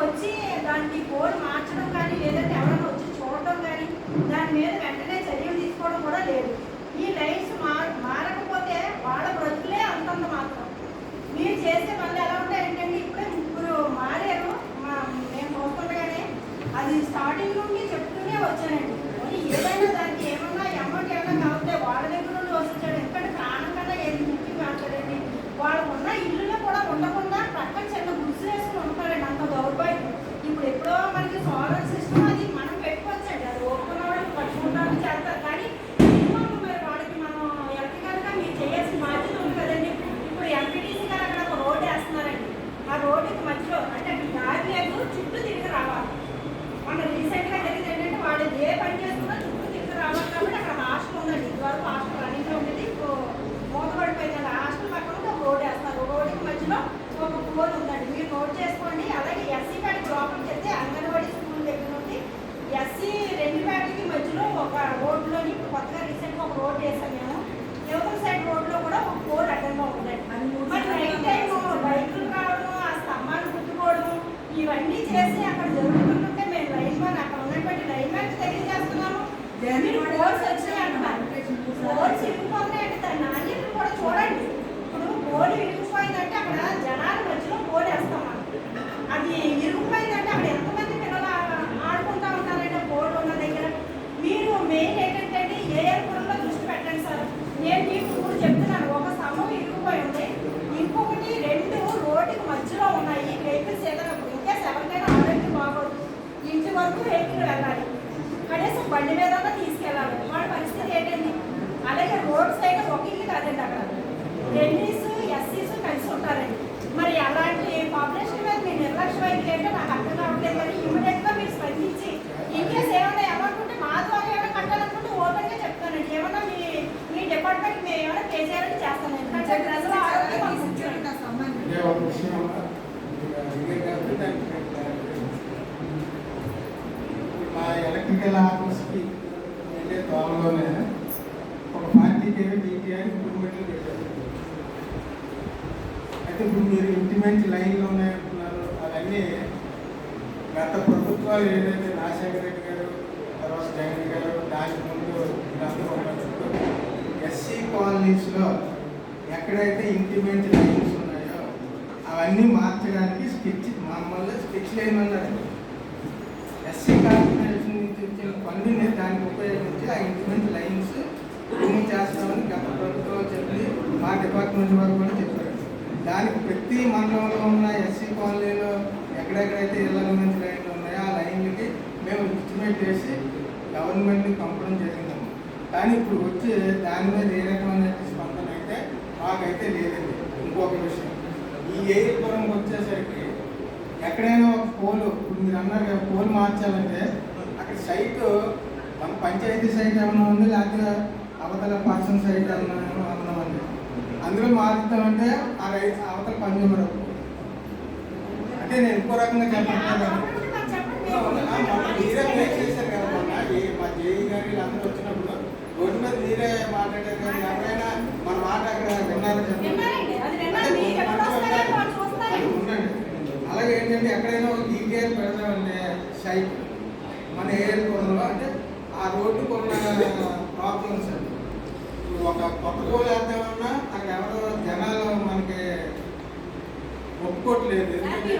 వచ్చి దానికి బోర్డు మార్చడం కానీ లేదంటే ఎవరైనా వచ్చి చూడటం కానీ దాని మీద వెంటనే చర్యలు తీసుకోవడం కూడా లేదు. ఈ లైన్స్ మార్ మారకపోతే వాళ్ళ బ్రతుకులే అంతంత మాత్రం. మీరు చేసే పనులు ఎలా ఉంటాయి ఏంటంటే ఇప్పుడే ముగ్గురు మారారు. మా మేము చూస్తుండగానే అది స్టార్టింగ్ నుండి చెప్తూనే వచ్చానండి. ఏదైనా దానికి ఏమన్నా అమౌంట్ ఏమన్నా కాకపోతే వాళ్ళ దగ్గర నుండి వస్తాడు ఎందుకంటే ప్రాణం కన్నా ఏది ముఖ్యం కాదండి వాళ్ళకు ఉన్న ఇల్లులో కూడా ఉండకుండా పక్కన చిన్న గుడిసె వేసుకుని ఉంటారండి అంత దౌర్భాగ్యం ఇప్పుడు ఎప్పుడో మనకి సోలార్ సిస్టమ్ అది మనం పెట్టుకోవచ్చండి అది ఓపెన్ వాళ్ళు పట్టుకుంటారు చేస్తారు కానీ minimum మరి వాడికి మనం ఎలక్ట్రికల్గా మీరు చేయాల్సిన బాధ్యత ఉంది కదండి ఇప్పుడు ఎంపీటీసీ గారు అక్కడ ఒక రోడ్ వేస్తున్నారండి ఆ రోడ్డుకి మధ్యలో అంటే దారి లేదు చుట్టూ తిరిగి రావాలి మన రీసెంట్గా జరిగింది ఏంటంటే వాళ్ళు ఏ పని చేసుకున్నా చుట్టూ తిరిగి రావాలి కాబట్టి అక్కడ హాస్టల్ ఉందండి ఇదివరకు హాస్టల్ రన్నింగ్లో ఉండేది ఇప్పుడు మూతపడిపోయిందండి హాస్టల్ పక్కన ఒక రోడ్ వేస్తారు రోడ్డుకి మధ్యలో ఒక పోల్ ఉందండి మీరు నోట్ చేసుకోండి అలాగే ఎస్సీ ప్యాడ్కి లోపలికి వెళ్తే అంగన్వాడీ స్కూల్ దగ్గర నుండి ఎస్సీ రెండు ప్యాడ్లకి మధ్యలో ఒక రోడ్లోని ఇప్పుడు కొత్తగా రీసెంట్గా ఒక రోడ్ వేసాం మేము యువతల సైడ్ రోడ్లో కూడా ఒక పోల్ అడ్డంగా ఉందండి మరి నైట్ టైం బైకులు రావడం ఆ స్తంభాలు కుట్టుకోవడం ఇవన్నీ చేసి అక్కడ జరుగుతుంటే మేము లైన్ మ్యాన్ అక్కడ ఉన్నటువంటి లైన్ మ్యాన్ తెలియజేస్తున్నాము. మీరు కోర్స్ వచ్చినాయి అంటున్నారు ఇరుక్కుపోతున్నాయంటే దాని నాణ్యతను కూడా చూడండి. ఇప్పుడు బోర్డు ఇరుక్కుపోయిందంటే అక్కడ జనాల మధ్యలో బోర్డు వేస్తాం. అది ఇరుక్కుపోయిందంటే అక్కడ ఎంతమంది పిల్లలు ఆ- ఆడుకుంటా ఉంటారంటే బోర్డు ఉన్న దగ్గర మీరు మెయిన్ ఏంటంటే ఏ ఏర్పడంలో దృష్టి పెట్టండి సార్ నేను మీకు ఇప్పుడు చెప్తున్నాను ఒక స్తంభం ఇరుక్కుపోయి ఉంది ఇంకొకటి రెండు రోడ్డుకి మధ్యలో ఉన్నాయి వెహికల్స్ ఏదైనా ఇంకా ఎవరికైనా ఆరోగ్యం బాగోదు వరకు వెహికల్ వెళ్ళాలి కనీసం బండి మీద తీసుకెళ్ళాలి. వాళ్ళ పరిస్థితి ఏంటండి? అలాగే రోడ్ సైడ్ ఒక ఇల్లు కాదండి అక్కడ. ఎన్ఈస్ ఎస్సీస్ కలిసి ఉంటారండి. మరి అలాంటి పాపులేషన్ మీద మీ నిర్లక్ష్యం అయితే ఏంటో నాకు అర్థం కావట్లేదు కానీ ఇమీడియట్గా మీరు స్పందించి ఇన్కేస్ ఏమైనా ఉంటే మా ద్వారా ఏమైనా కట్టాలనుకుంటే ఓపెన్గా చెప్తానండి. ఏమన్నా మీ మీ డిపార్ట్మెంట్ మేము ఏమైనా పే చేయాలని చేస్తాను ఎందుకంటే ప్రజల ఆరోగ్యం మాకు ముఖ్యం. అంటే ఒక విషయం ఇదే కాబట్టి దానికి నేను clarify చేస్తాను. మా ఎలక్ట్రికల్ ఆఫీస్కి వెళ్ళే దోమలోనే ఒక పార్టీ కేవీ డీటీఐ ఇంప్రూవ్మెంట్లు పెట్టారు. అయితే ఇప్పుడు మీరు ఇంటిమెంట్ లైన్లో ఉన్నాయంటున్నారు అవన్నీ గత ప్రభుత్వాలు ఏదైతే రాజశేఖర రెడ్డి గారు తర్వాత జగన్ గారు దాని ముందు వీళ్ళందరూ ఉన్నప్పుడు ఎస్సీ కాలనీస్లో ఎక్కడైతే ఇంటిమెంట్ లైన్స్ ఉన్నాయో అవన్నీ మార్చడానికి స్కెచ్ మమ్మల్ని స్కెచ్ లైన్ అన్నారు ఎస్సీ కాలనీ నుంచి వచ్చిన ఫండ్ని దానికి ఉపయోగించి ఆ ఇంటిమెంట్ లైన్స్ రిమూవ్ చేస్తామని గత ప్రభుత్వం చెప్పి మా డిపార్ట్మెంట్ వారు కూడా చెప్పారు. దానికి ప్రతి మండలంలో ఉన్న ఎస్సీ కాలనీలో ఎక్కడెక్కడైతే ఇళ్ళ నుంచి లైన్లు ఉన్నాయో ఆ లైన్లకి మేము ఎస్టిమేట్ చేసి గవర్నమెంట్ని పంపడం జరిగిందమ్మ కానీ ఇప్పుడు వచ్చి దాని మీద ఏ రకమైన స్పందన అయితే మాకైతే లేదండి. ఇంకొక విషయం. ఈ ఏరిపురం వచ్చేసరికి ఎక్కడైనా ఒక పోలు ఇప్పుడు మీరు అన్నారు కదా పోలు మార్చాలంటే సైట్ మన పంచాయతీ సైట్ ఏమైనా ఉంది? లేకపోతే అవతల పర్సన్ సైట్ ఏమైనా ఏమైనా ఉంది? అందులో మారుతామంటే ఆ రైట్ అవతల కన్జ్యూమర్ అంటే నేను ఇంకో రకంగా మీరే చేశారు కదా ఈ మా జేఈ గారు వీళ్ళందరూ వచ్చినప్పుడు రోడ్డు మీద మీరే మాట్లాడారు కదా ఎవరైనా మన మాట అక్కడ విన్నారో చెప్పండి? అలాగే ఏంటంటే ఎక్కడైనా ఒక డీటెయిల్ పెడతామంటే సైట్ మన ఏరియాలో అంటే ఆ రోడ్డుకు ఉన్న ప్రాబ్లమ్స్ అండి. ఒక కొత్త గోలు వేద్దామన్నా అక్కడ ఎవరో జనాలు మనకి ఒప్పుకోవట్లేదు సార్, ఎందుకంటే